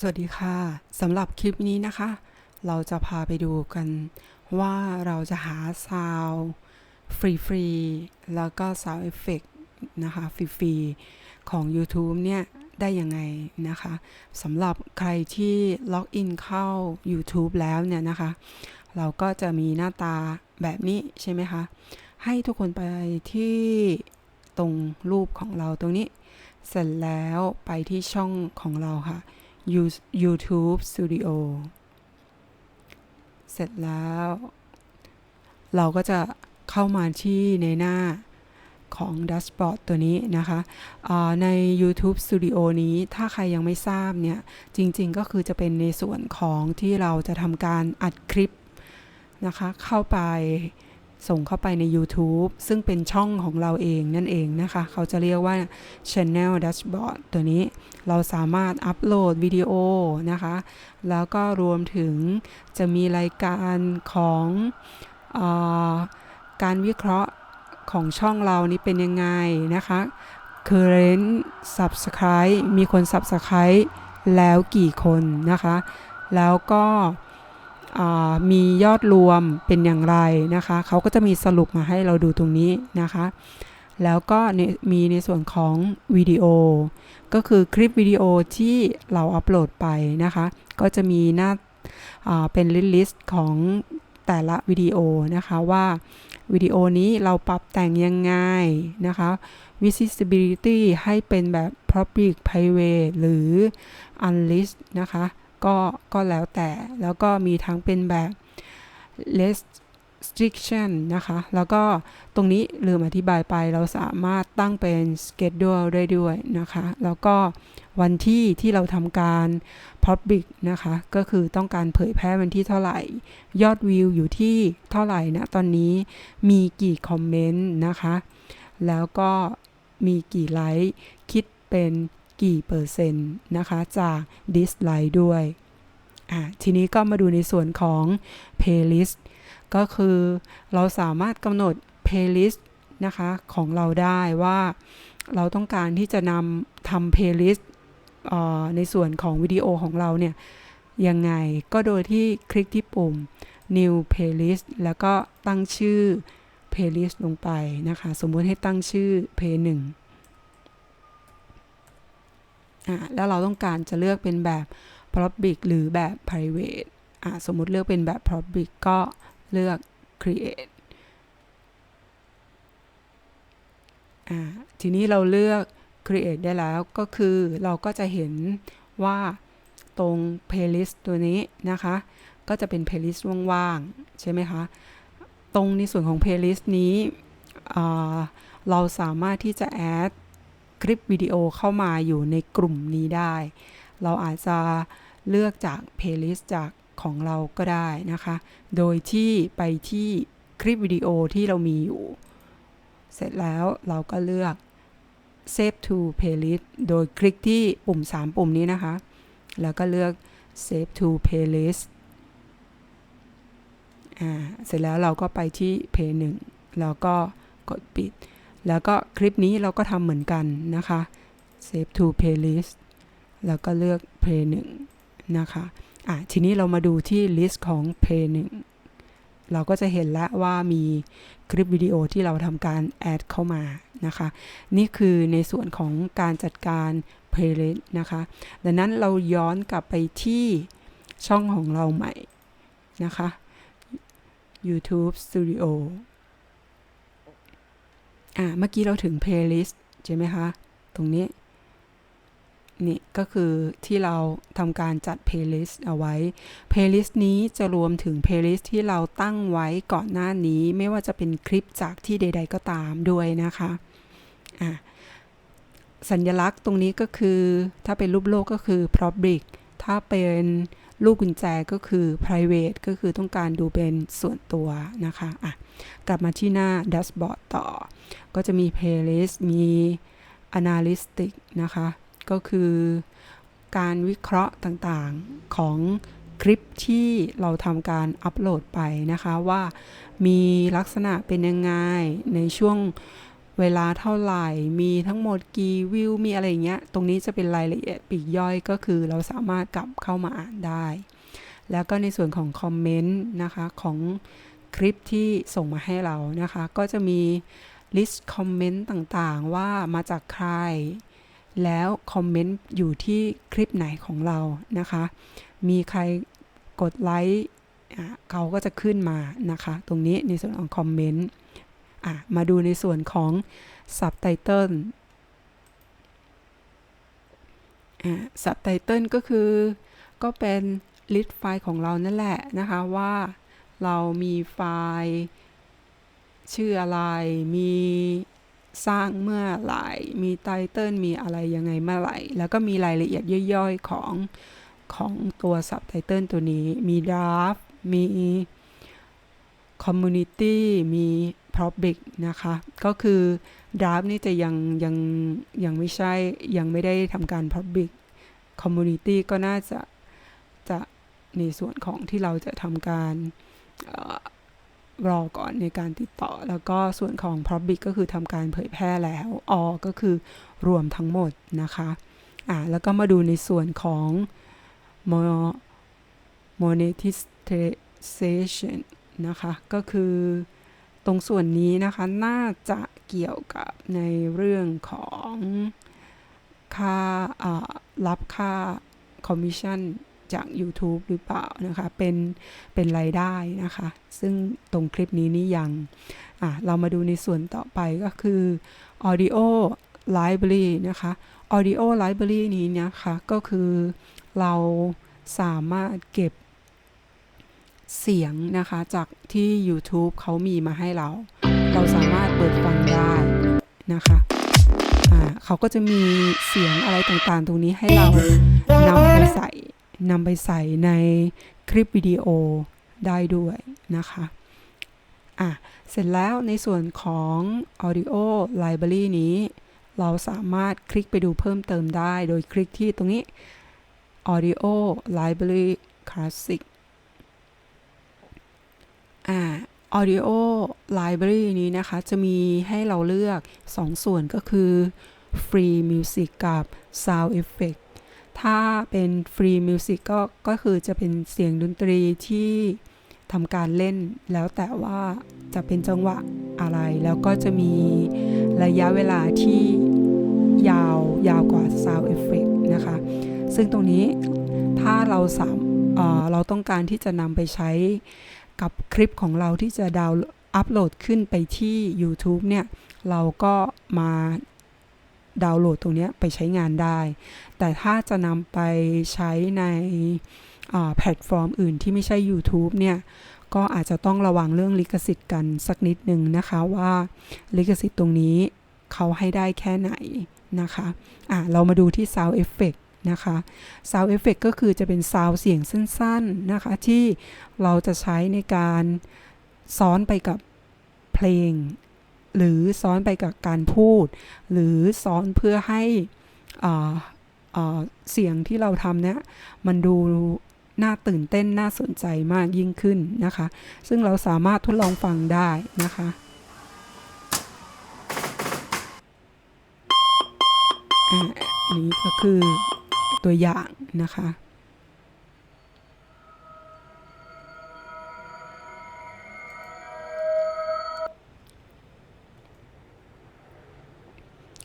สวัสดีค่ะสำหรับคลิปนี้นะคะ เราจะพาไปดูกันว่าเราจะหาซาวฟรีๆแล้วก็ซาวเอฟเฟกนะคะฟรีๆของ YouTube เนี่ย ได้ยังไงนะคะสำหรับใครที่ล็อกอินเข้า YouTube แล้วเนี่ยนะคะ เราก็จะมีหน้าตาแบบนี้ใช่ไหมคะ ให้ทุกคนไปที่ตรงรูปของเราตรงนี้ เสร็จแล้วไปที่ช่องของเราค่ะ YouTube Studio เสร็จแล้ว เราก็จะเข้ามาที่ในหน้าของ Dashboard ตัวนี้นะคะใน YouTube Studio นี้ถ้าใครยังไม่ทราบเนี่ย จริงๆก็คือจะเป็นในส่วนของที่เราจะทำการอัดคลิปนะคะ เข้าไปส่งเข้าไปใน YouTube ซึ่งเป็นช่องของเราเองนั่นเองนะคะ เขาจะเรียกว่า Channel Dashboard ตัวนี้ เราสามารถอัปโหลดวิดีโอนะคะ แล้วก็รวมถึงจะมีรายการของอการวิเคราะห์ของช่องเรานี่เป็นยังไงนะคะ current subscribe มีคน subscribe แล้วกี่คนนะคะ แล้วก็มียอดรวมเป็นอย่างไรนะคะ เขาก็จะมีสรุปมาให้เราดูตรงนี้นะคะ แล้วก็มีในส่วนของวิดีโอ ก็คือคลิปวิดีโอที่เราอัปโหลดไปนะคะ ก็จะมีหน้าาเป็นลิสต์ของแต่ละวิดีโอนะคะว่าวิดีโอนี้เราปรับแต่งยังไงนะคะ visibility ให้เป็นแบบ public private หรือ unlist นะคะ ก็ก็แล้วแต่แล้วก็มีทั้งเป็นแบบ restriction นะคะ แล้วก็ตรงนี้ลืมอธิบายไปเราสามารถตั้งเป็น schedule ได้ด้วยนะคะ แล้วก็วันที่ที่เราทำการ public นะคะ ก็คือต้องการเผยแพร่วันที่เท่าไหร่ ยอดวิวอยู่ที่เท่าไหร่นะตอนนี้มีกี่คอมเมนต์นะคะ แล้วก็มีกี่ไลค์ คิดเป็นกี่เปอร์เซ็นต์นะคะ จากดิสไลค์ด้วย ทีนี้ก็มาดูในส่วนของ playlist ก็คือเราสามารถกำหนด playlist นะคะของเราได้ว่าเราต้องการที่จะนำทำ playlist ในส่วนของวิดีโอของเราเนี่ยยังไงก็โดยที่คลิกที่ปุ่ม new playlist แล้วก็ตั้งชื่อ playlist ลงไปนะคะ สมมุติให้ตั้งชื่อ play 1อะแล้วเราต้องการจะเลือกเป็นแบบ public หรือแบบ private อะสมมุติเลือกเป็นแบบ public ก็ เลือก create ทีนี้เราเลือก create ได้แล้วก็คือเราก็จะเห็นว่าตรง playlist ตัวนี้นะคะ ก็จะเป็น playlist ว่างๆ ใช่ไหมคะ ตรงในส่วนของ playlist นี้เราสามารถที่จะ add คลิปวิดีโอเข้ามาอยู่ในกลุ่มนี้ได้ เราอาจจะเลือกจาก playlist จาก ของเราก็ได้นะคะ โดยที่ไปที่คลิปวิดีโอที่เรามีอยู่ เสร็จแล้วเราก็เลือก save to playlist โดยคลิกที่ปุ่ม 3 ปุ่มนี้นะคะ แล้วก็เลือก save to playlist อ่า เสร็จแล้วเราก็ไปที่ play 1แล้วก็กดปิด แล้วก็คลิปนี้เราก็ทำเหมือนกันนะคะ save to playlist แล้วก็เลือก play 1นะคะ อะทีนี้เรามาดูที่ list ของ play 1เราก็จะเห็นแล้วว่ามีคลิปวิดีโอที่เราทำการแอดเข้ามานะคะ นี่คือในส่วนของการจัดการ playlist นะคะ ดังนั้นเราย้อนกลับไปที่ช่องของเราใหม่นะคะ YouTube Studio อ่าเมื่อกี้เราถึง playlist ใช่ไหมคะ ตรงนี้ นี่ก็คือที่เราทำการจัด playlist เอาไว้ playlist นี้จะรวมถึง playlist ที่เราตั้งไว้ก่อนหน้านี้ ไม่ว่าจะเป็นคลิปจากที่ใด ๆ ก็ตามด้วยนะคะอะสัญลักษณ์ตรงนี้ก็คือ ถ้าเป็นรูปโลกก็คือ public ถ้าเป็นลูกกุญแจก็คือ private ก็คือต้องการดูเป็นส่วนตัวนะคะอะกลับมาที่หน้า dashboard ต่อ ก็จะมี playlist มี analytic นะคะ ก็คือการวิเคราะห์ต่างๆของคลิปที่เราทำการอัปโหลดไปนะคะว่ามีลักษณะเป็นยังไงในช่วงเวลาเท่าไหร่ มีทั้งหมดกี่วิว มีอะไรอย่างเงี้ย ตรงนี้จะเป็นรายละเอียดปีกย่อยก็คือเราสามารถกลับเข้ามาอ่านได้ แล้วก็ในส่วนของคอมเมนต์นะคะของคลิปที่ส่งมาให้เรานะคะ ก็จะมีลิสต์คอมเมนต์ต่างๆ ว่ามาจากใคร แล้วคอมเมนต์อยู่ที่คลิปไหนของเรานะคะ มีใครกดไลค์เขาก็จะขึ้นมานะคะ ตรงนี้ในส่วนของคอมเมนต์มาดูในส่วนของ Subtitle ซับไตเติลก็คือก็เป็นลิสต์ไฟล์ของเรานั่นแหละนะคะว่าเรามีไฟล์ ชื่ออะไรมี สร้างเมื่อไหร่ มีไตเติลมีอะไรยังไงเมื่อไหร่ แล้วก็มีรายละเอียดย่อยๆของของตัวซับไตเติลตัวนี้ มีดราฟมีคอมมูนิตี้มีพร็อบิกนะคะ ก็คือดราฟนี่จะยังยังยังไม่ใช่ยังไม่ได้ทำการพร็อบิกคอมมูนิตี้ก็น่าจะจะในส่วนของที่เราจะทำการ รอก่อนในการติดต่อ แล้วก็ส่วนของ Public ก็คือทำการเผยแพร่แล้วอก็คือรวมทั้งหมดนะคะอ่าแล้วก็มาดูในส่วนของ monetization นะคะ ก็คือตรงส่วนนี้นะคะ น่าจะเกี่ยวกับในเรื่องของค่ารับค่าคอมมิชชั่น จาก YouTube หรือเปล่านะคะ เป็น เป็นรายได้นะคะ ซึ่งตรงคลิปนี้นี่ยัง อะ เรามาดูในส่วนต่อไปก็คือ audio library นะคะ audio library นี้นะคะก็คือเราสามารถเก็บเสียงนะคะจากที่ YouTube เขามีมาให้เรา เราสามารถเปิดฟังได้นะคะอ่าเขาก็จะมีเสียงอะไรต่างๆ ตรงนี้ให้เรานำไปใส่ นำไปใส่ในคลิปวิดีโอได้ด้วยนะคะอะเสร็จแล้วในส่วนของ Audio Library นี้ เราสามารถคลิกไปดูเพิ่มเติมได้ โดยคลิกที่ตรงนี้ Audio Library Classic อ่า Audio Library นี้นะคะ จะมีให้เราเลือก 2 ส่วนก็คือ Free Music กับ Sound Effect ถ้าเป็นฟรีมิวสิกก็ก็คือจะเป็นเสียงดนตรีที่ทำการเล่นแล้วแต่ว่าจะเป็นจังหวะอะไร แล้วก็จะมีระยะเวลาที่ยาวยาวกว่า Sound Effect นะคะ ซึ่งตรงนี้ถ้าเราสามเราต้องการที่จะนำไปใช้กับคลิปของเราที่จะดาวอัปโหลดขึ้นไปที่ YouTube เนี่ย เราก็มา ดาวน์โหลดตรงนี้ไปใช้งานได้ แต่ถ้าจะนำไปใช้ในแพลตฟอร์มอื่นที่ไม่ใช่ YouTube เนี่ยก็อาจจะต้องระวังเรื่องลิขสิทธิ์กันสักนิดหนึ่งนะคะว่าลิขสิทธิ์ตรงนี้เขาให้ได้แค่ไหนนะคะอะเรามาดูที่ Sound Effect นะคะ Sound Effect ก็คือจะเป็นซาวเสียงสั้นๆนะคะที่เราจะใช้ในการซ้อนไปกับเพลง หรือซ้อนไปกับการพูด หรือซ้อนเพื่อให้เสียงที่เราทำเนี่ยมันดูน่าตื่นเต้นน่าสนใจมากยิ่งขึ้นนะคะ ซึ่งเราสามารถทดลองฟังได้นะคะอันนี้ก็คือตัวอย่างนะคะ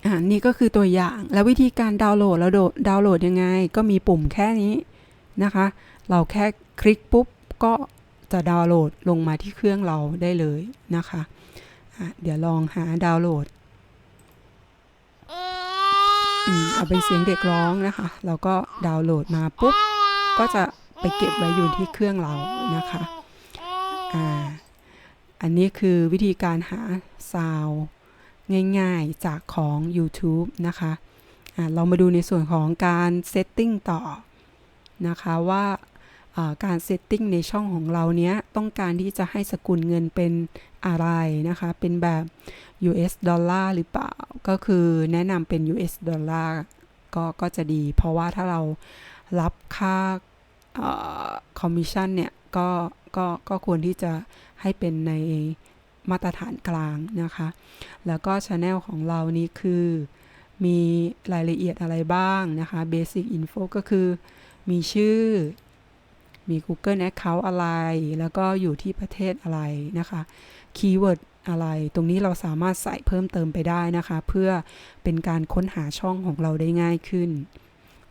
อ่านี่ก็คือตัวอย่างแล้ววิธีการดาวน์โหลดแล้วดาวน์โหลดยังไง ก็มีปุ่มแค่นี้นะคะ เราแค่คลิกปุ๊บก็จะดาวน์โหลดลงมาที่เครื่องเราได้เลยนะคะะเดี๋ยวลองหาดาวน์โหลดเอาเป็นเสียงเด็กร้องนะคะเราก็ดาวน์โหลดมาปุ๊บ ก็จะไปเก็บไว้อยู่ที่เครื่องเรานะคะอ่าอันนี้คือวิธีการหาซาว ง่ายๆจากของ YouTube นะคะะเรามาดูในส่วนของการเซตติ้งต่อนะคะว่าการเซตติ้งในช่องของเราเนี้ยต้องการที่จะให้สกุลเงินเป็นอะไรนะคะ เป็นแบบ US ดอลลาร์หรือเปล่า ก็คือแนะนำเป็น US ดอลลาร์ก็ก็จะดี เพราะว่าถ้าเรารับค่าคอมมิชชั่นเนี่ย ก็ก็ก็ควรที่จะให้เป็นใน มาตรฐานกลางนะคะ แล้วก็ช anel ของเรานี้คือมีรายละเอียดอะไรบ้างนะคะ Basic Info ก็คือมีชื่อ มี Google Account อะไร แล้วก็อยู่ที่ประเทศอะไรนะคะ Keyword อะไร ตรงนี้เราสามารถใส่เพิ่มเติมไปได้นะคะ เพื่อเป็นการค้นหาช่องของเราได้ง่ายขึ้น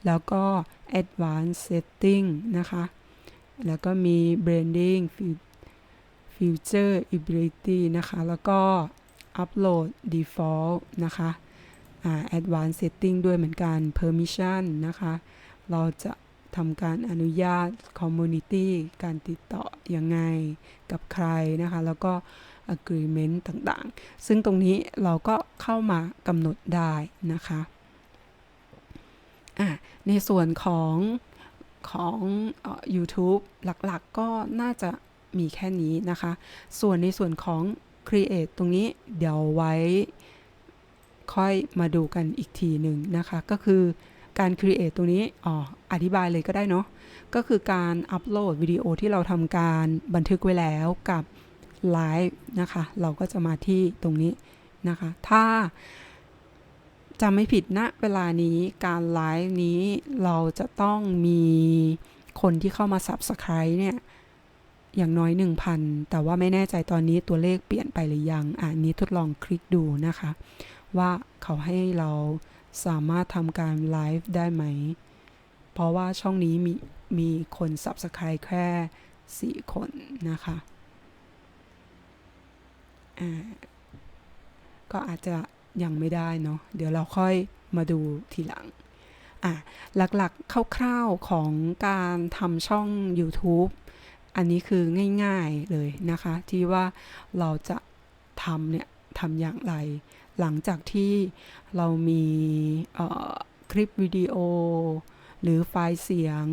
แล้วก็ Advanced Setting นะคะ แล้วก็มี Branding Future Ability นะคะ แล้วก็ Upload Default นะคะอ่า Advanced Setting ด้วยเหมือนกัน Permission นะคะ เราจะทำการอนุญาต Community การติดต่อยังไงกับใครนะคะ แล้วก็ agreement ต่างๆ ซึ่งตรงนี้เราก็เข้ามากำหนดได้นะคะอะในส่วนของของ YouTube หลักๆก็น่าจะ มีแค่นี้นะคะ ส่วนในส่วนของ Create ตรงนี้เดี๋ยวไว้ค่อยมาดูกันอีกทีหนึ่งนะคะ ก็คือการ Create ตรงนี้อ๋ออธิบายเลยก็ได้เนาะก็คือการอัปโหลดวิดีโอที่เราทำการบันทึกไว้แล้วกับไลฟ์นะคะ เราก็จะมาที่ตรงนี้นะคะ ถ้าจำไม่ผิดนะเวลานี้การไลฟ์นี้เราจะต้องมีคนที่เข้ามา Subscribe เนี่ย อย่างน้อย 1,000 แต่ว่าไม่แน่ใจตอนนี้ตัวเลขเปลี่ยนไปหรือยังอ่านี้ทดลองคลิกดูนะคะ ว่าเขาให้เราสามารถทำการไลฟ์ได้ไหม เพราะว่าช่องนี้มีมีคน Subscribe แค่ 4 คนนะคะก็อาจจะยังไม่ได้เนาะเดี๋ยวเราค่อยมาดูทีหลังอะหลักๆคร่าวๆของการทำช่อง YouTube อันนี้คือง่ายๆเลยนะคะ ที่ว่าเราจะทำเนี่ยทำอย่างไร หลังจากที่เรามีคลิปวิดีโอ หรือไฟล์เสียง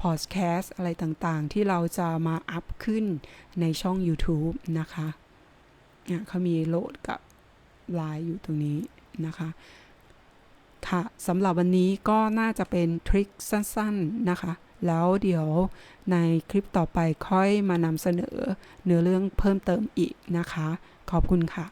พอดแคสต์อะไรต่างๆ ที่เราจะมาอัพขึ้นในช่อง YouTube นะคะเขามีโหลดกับไลน์อยู่ตรงนี้นะคะค่ะสำหรับวันนี้ก็น่าจะเป็นทริคสั้น ๆ นะคะ แล้วเดี๋ยวในคลิปต่อไปค่อยมานำเสนอเนื้อเรื่องเพิ่มเติมอีกนะคะ ขอบคุณค่ะ